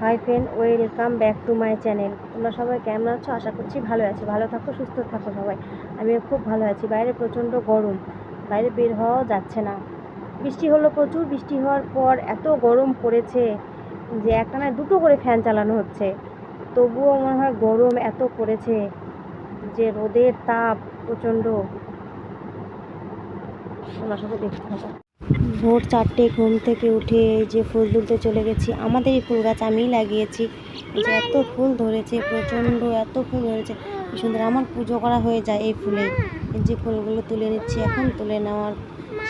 Hi friend welcome back to my channel তোমরা সবাই কেমন আছো? আশা করছি ভালো আছো। ভালো থাকো, সুস্থ থাকো সবাই। আমিও খুব ভালো আছি। বাইরে প্রচণ্ড গরম। বাইরে বের হওয়াও যাচ্ছে না। বৃষ্টি হলো প্রচুর। বৃষ্টি হওয়ার পর এত গরম পড়েছে যে একটা না দুটো করে ফ্যান চালানো হচ্ছে। তবুও মনে হয় গরম এত পড়েছে যে রোদের তাপ প্রচণ্ড। তোমরা সবাই দেখতে থাকো। ভোর চারটে ঘুম থেকে উঠে যে ফুল তুলতে চলে গেছি। আমাদের এই ফুল গাছ আমিই লাগিয়েছি। যে এত ফুল ধরেছে, প্রচণ্ড এত ফুল ধরেছে। সুন্দর আমার পুজো করা হয়ে যায় এই ফুলে। যে ফুলগুলো তুলে নিচ্ছি, এখন তুলে নেওয়ার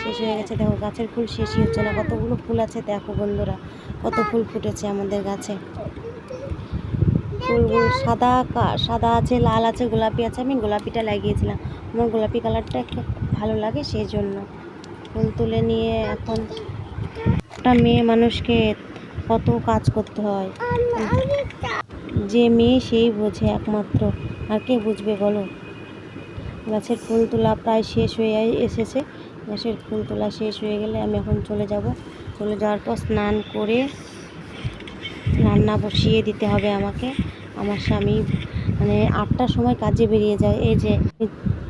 শেষ হয়ে গেছে। দেখো, গাছের ফুল শেষই হচ্ছে না। কতগুলো ফুল আছে দেখো বন্ধুরা, কত ফুল ফুটেছে আমাদের গাছে। ফুলগুলো সাদা সাদা আছে, লাল আছে, গোলাপি আছে। আমি গোলাপিটা লাগিয়েছিলাম। আমার গোলাপি কালারটা ভালো লাগে সেই জন্য। ফুল তুলে নিয়ে এখন একটা মেয়ে মানুষকে কত কাজ করতে হয়। যে মেয়ে সেই বোঝে একমাত্র। আর কে বুঝবে বলো? গাছের ফুল তোলা প্রায় শেষ হয়ে এসেছে। গাছের ফুল তোলা শেষ হয়ে গেলে আমি এখন চলে যাব। চলে যাওয়ার পর স্নান করে রান্না বসিয়ে দিতে হবে আমাকে। আমার স্বামী মানে আটটার সময় কাজে বেরিয়ে যায়। এই যে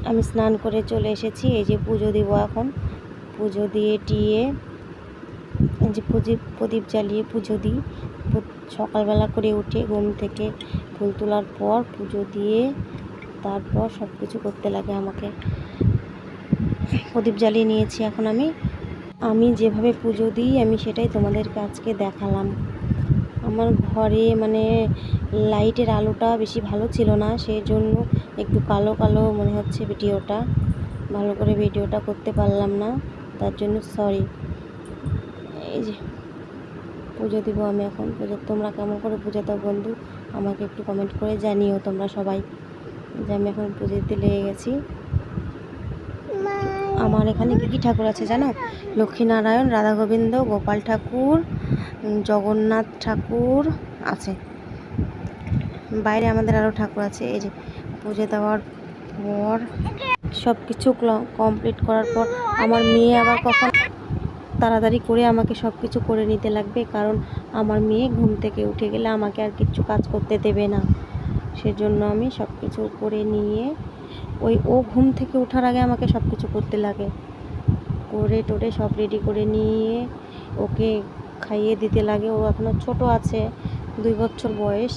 আমি স্নান করে চলে এসেছি। এই যে পুজো দিব এখন। পুজো দিয়ে টিয়ে যে প্রদীপ প্রদীপ জ্বালিয়ে পুজো দিই। সকালবেলা করে উঠে ঘুম থেকে ফুল তোলার পর পুজো দিয়ে তারপর সব কিছু করতে লাগে আমাকে। প্রদীপ জ্বালিয়ে নিয়েছি এখন আমি। আমি যেভাবে পুজো দিই, আমি সেটাই তোমাদেরকে আজকে দেখালাম। আমার ঘরে মানে লাইটের আলোটা বেশি ভালো ছিল না সেই জন্য একটু কালো কালো মনে হচ্ছে ভিডিওটা। ভালো করে ভিডিওটা করতে পারলাম না। তার জন্য সরি এই যে, পুজো দিব আমি এখন। পুজো, তোমরা কেমন করে পুজো দাও বন্ধু? আমাকে একটু কমেন্ট করে জানিও তোমরা সবাই। যে আমি এখন পুজো দিতে লেগে গেছি। আমার এখানে কী কী ঠাকুর আছে জানো? লক্ষ্মীনারায়ণ রাধা গোবিন্দ গোপাল ঠাকুর জগন্নাথ ঠাকুর আছে। বাইরে আমাদের আরও ঠাকুর আছে। এই যে, পুজো দেওয়ার পর সব কিছু কমপ্লিট করার পর আমার মেয়ে আবার কখন তাড়াতাড়ি করে আমাকে সব কিছু করে নিতে লাগবে, কারণ আমার মেয়ে ঘুম থেকে উঠে গেলে আমাকে আর কিচ্ছু কাজ করতে দেবে না। সেজন্য আমি সব কিছু করে নিয়ে ওই, ও ঘুম থেকে ওঠার আগে আমাকে সব কিছু করতে লাগে। করে টোরে সব রেডি করে নিয়ে ওকে খাইয়ে দিতে লাগে। ও এখনও ছোট আছে, দুই বছর বয়স।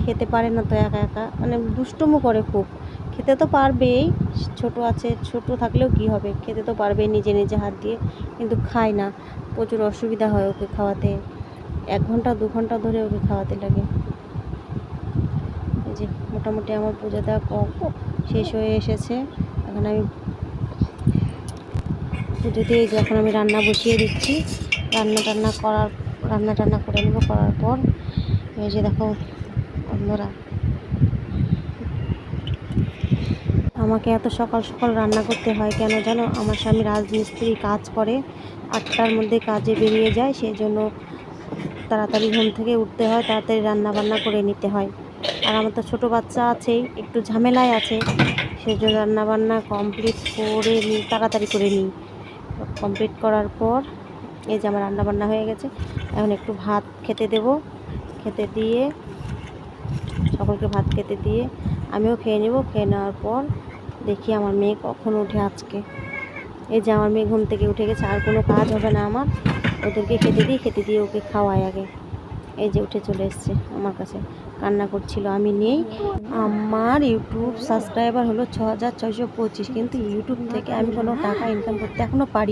খেতে পারে না তো একা একা। মানে দুষ্টুমো করে খুব। খেতে তো পারবেই, ছোট আছে, ছোট থাকলেও কি হবে? খেতে তো পারবেই নিজে নিজে হাত দিয়ে, কিন্তু খায় না। প্রচুর অসুবিধা হয় ওকে খাওয়াতে। এক ঘণ্টা, দু ঘণ্টা ধরে ওকে খাওয়াতে লাগে। এই যে, মোটামুটি আমার পুজো দেওয়া কম, শেষ হয়ে এসেছে। এখন আমি পুজো দিয়ে এখন আমি রান্না বসিয়ে দিচ্ছি। রান্না টান্না করার, রান্না টান্না করে নেব করার পর। এই যে দেখো অন্যরা আমাকে এত সকাল সকাল রান্না করতে হয় কেন জানো? আমার স্বামী রাজমিস্ত্রি কাজ করে, আটটার মধ্যে কাজে বেরিয়ে যায় সেই জন্য তাড়াতাড়ি ঘুম থেকে উঠতে হয়, তাড়াতাড়ি রান্না বান্না করে নিতে হয়। আর আমার তো ছোটো বাচ্চা আছেই, একটু ঝামেলায় আছে সেই জন্য রান্না বান্না কমপ্লিট করে নিই তাড়াতাড়ি করে নিই। কমপ্লিট করার পর এই যে আমার রান্না বান্না হয়ে গেছে, এখন একটু ভাত খেতে দেব। খেতে দিয়ে, সকলকে ভাত খেতে দিয়ে আমিও খেয়ে নেব। খেয়ে নেওয়ার পর দেখি আমার মেয়ে কখন উঠে আজকে। এই যে আমার মেয়ে ঘুম থেকে উঠে গেছে, আর কোনো কাজ হবে না আমার। ওদেরকে খেতে দিই, খেতে দিয়ে ওকে খাওয়াই আগে। এই যে উঠে চলে এসছে আমার কাছে। কান্না করছিল, আমি নেই। আমার ইউটিউব সাবস্ক্রাইবার হলো ছ হাজার ছয়শো পঁচিশ, কিন্তু ইউটিউব থেকে আমি কোনো টাকা ইনকাম করতে এখনও পারি